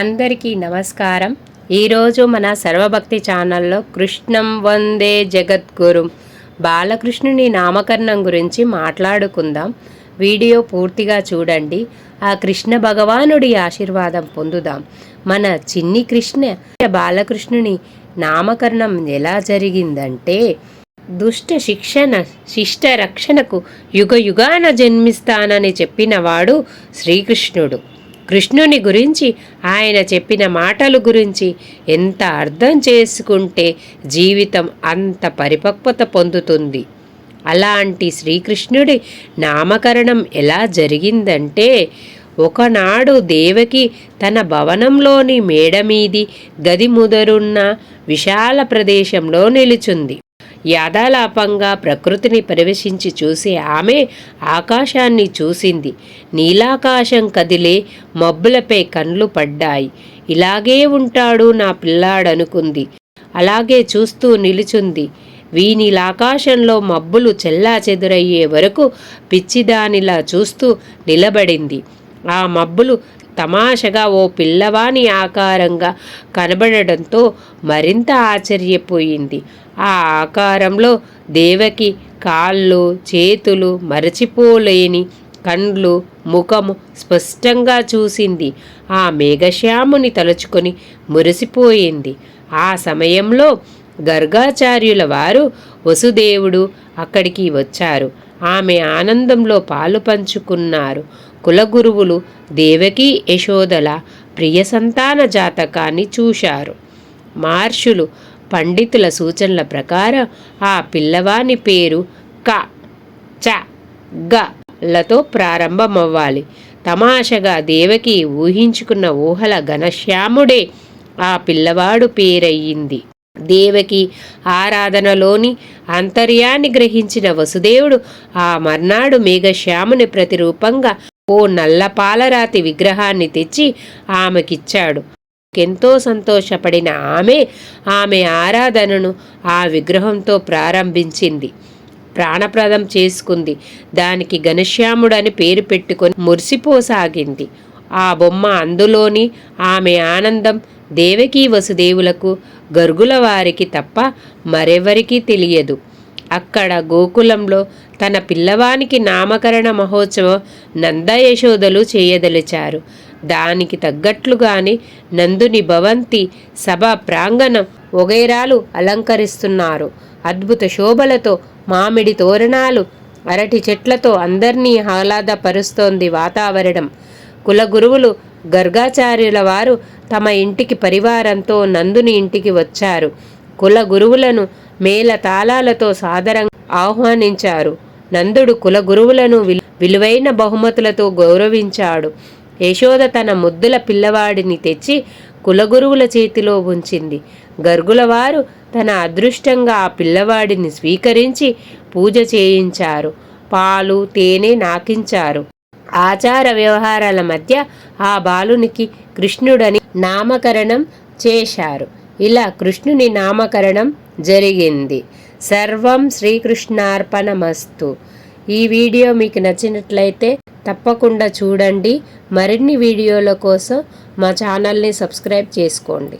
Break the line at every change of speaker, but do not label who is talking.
అందరికీ నమస్కారం. ఈరోజు మన సర్వభక్తి ఛానల్లో కృష్ణం వందే జగద్గురు. బాలకృష్ణుని నామకరణం గురించి మాట్లాడుకుందాం. వీడియో పూర్తిగా చూడండి. ఆ కృష్ణ భగవానుడి ఆశీర్వాదం పొందుదాం. మన చిన్ని కృష్ణ బాలకృష్ణుని నామకరణం ఎలా జరిగిందంటే దుష్ట శిక్షణ శిష్ట రక్షణకు యుగ యుగాన జన్మిస్తానని చెప్పినవాడు శ్రీకృష్ణుడు. కృష్ణుని గురించి ఆయన చెప్పిన మాటల గురించి ఎంత అర్థం చేసుకుంటే జీవితం అంత పరిపక్వత పొందుతుంది. అలాంటి శ్రీకృష్ణుడి నామకరణం ఎలా జరిగిందంటే ఒకనాడు దేవకి తన భవనంలోని మేడమీది గది ముదరున్న విశాల ప్రదేశంలో నిలుచుంది. యాదాలాపంగా ప్రకృతిని ప్రవేశించి చూసే ఆమె ఆకాశాన్ని చూసింది. నీలాకాశం కదిలే మబ్బులపై కండ్లు పడ్డాయి. ఇలాగే ఉంటాడు నా పిల్లాడనుకుంది. అలాగే చూస్తూ నిలుచుంది. వీనిలాకాశంలో మబ్బులు చెల్లా చెదురయ్యే వరకు పిచ్చిదానిలా చూస్తూ నిలబడింది. ఆ మబ్బులు తమాషగా ఓ పిల్లవాని ఆకారంగా కనబడడంతో మరింత ఆశ్చర్యపోయింది. ఆ ఆకారంలో దేవకి కాళ్ళు చేతులు మరచిపోలేని కండ్లు ముఖము స్పష్టంగా చూసింది. ఆ మేఘశ్యాముని తలుచుకొని మురిసిపోయింది. ఆ సమయంలో గర్గాచార్యుల వారు వసుదేవుడు అక్కడికి వచ్చారు. ఆమె ఆనందంలో పాలు పంచుకున్నారు. కులగురువులు దేవకీ యశోదల ప్రియ సంతాన జాతకాన్ని చూశారు. మార్షులు పండితుల సూచనల ప్రకారం ఆ పిల్లవాని పేరు క చ గ లతో ప్రారంభమవ్వాలి. తమాషగా దేవకి ఊహించుకున్న ఊహల ఘనశ్యాముడే ఆ పిల్లవాడు పేరయ్యింది. దేవకి ఆరాధనలోని అంతర్యాన్ని గ్రహించిన వసుదేవుడు ఆ మర్నాడు మేఘశ్యాముని ప్రతిరూపంగా ఓ నల్లపాలరాతి విగ్రహాన్ని తెచ్చి ఆమెకిచ్చాడు. ఎంతో సంతోషపడిన ఆమె ఆమె ఆరాధనను ఆ విగ్రహంతో ప్రారంభించింది. ప్రాణప్రదం చేసుకుంది. దానికి ఘనశ్యాముడని పేరు పెట్టుకొని మురిసిపోసాగింది. ఆ బొమ్మ అందులోని ఆమె ఆనందం దేవకీ వసుదేవులకు గర్గుల వారికి తప్ప మరెవరికీ తెలియదు. అక్కడ గోకులంలో తన పిల్లవానికి నామకరణ మహోత్సవం నంద యశోదలు చేయదలిచారు. దానికి తగ్గట్లుగానే నందుని భవంతి సభ ప్రాంగణం ఒగైరాలు అలంకరిస్తున్నారు. అద్భుత శోభలతో మామిడి తోరణాలు అరటి చెట్లతో అందర్నీ ఆహ్లాదపరుస్తోంది వాతావరణం. కులగురువులు గర్గాచార్యుల వారు తమ ఇంటికి పరివారంతో నందుని ఇంటికి వచ్చారు. కుల గురువులను మేల తాళాలతో సాదరంగా ఆహ్వానించారు. నందుడు కుల గురువులను విలువైన బహుమతులతో గౌరవించాడు. యశోద తన ముద్దుల పిల్లవాడిని తెచ్చి కులగురువుల చేతిలో ఉంచింది. గర్గులవారు తన అదృష్టంగా ఆ పిల్లవాడిని స్వీకరించి పూజ చేయించారు. పాలు తేనె నాకించారు. ఆచార వ్యవహారాల మధ్య ఆ బాలునికి కృష్ణుడని నామకరణం చేశారు. ఇలా కృష్ణుని నామకరణం జరిగింది. సర్వం శ్రీకృష్ణార్పణమస్తు. ఈ వీడియో మీకు నచ్చినట్లయితే తప్పకుండా చూడండి. మరిన్ని వీడియోల కోసం మా ఛానల్ని సబ్స్క్రైబ్ చేసుకోండి.